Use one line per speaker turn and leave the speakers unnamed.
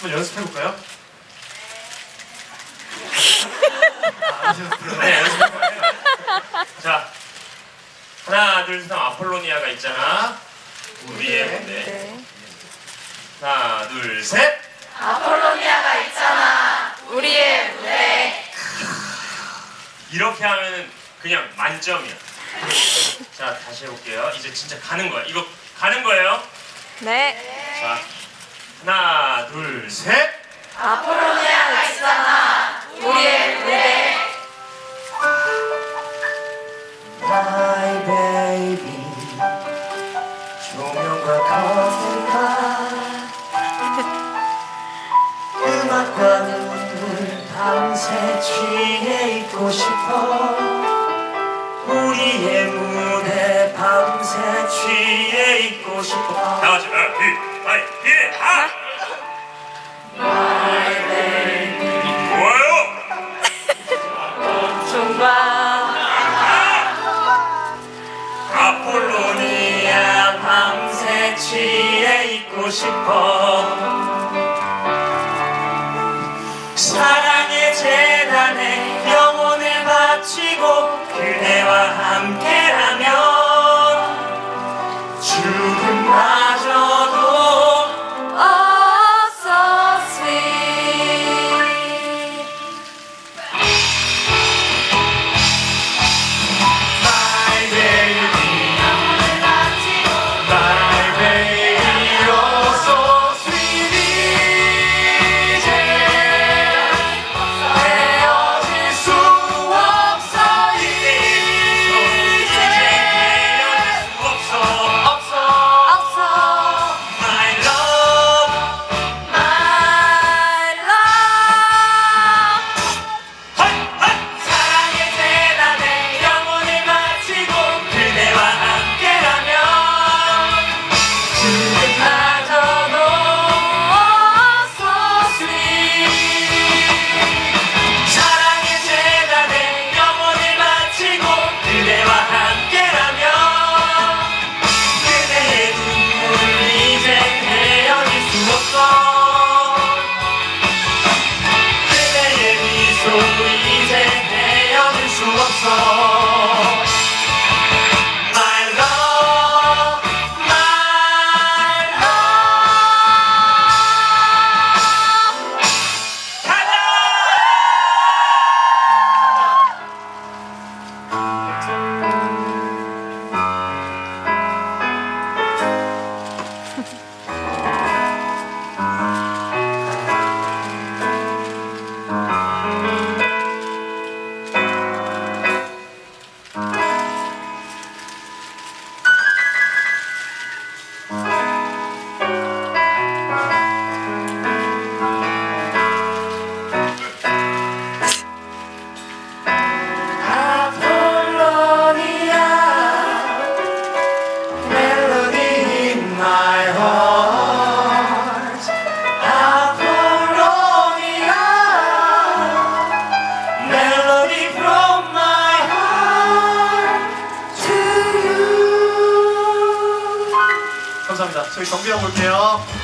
한번 연습해 볼까요? 네, 연습해 볼까요? 자, 하나, 둘, 셋, 하면 아폴로니아가 있잖아. 우리의 무대.
네.
하나, 둘, 셋.
아폴로니아가 있잖아. 우리의 무대.
이렇게 하면은 그냥 만점이야. 자, 다시 해볼게요. 이제 진짜 가는 거야. 이거 가는 거예요.
네.
자, 하나, 둘, 셋.
아폴로니아가 있잖아. 우리의 무대.
My baby 조명과 커튼과 음악과 눈물 밤새 취해 있고 싶어 우리의 무대 밤새 취해 있고 싶어
다 같이
종과
아폴로니아
밤새 취해 있고 싶어
저희 경비 형 볼게요.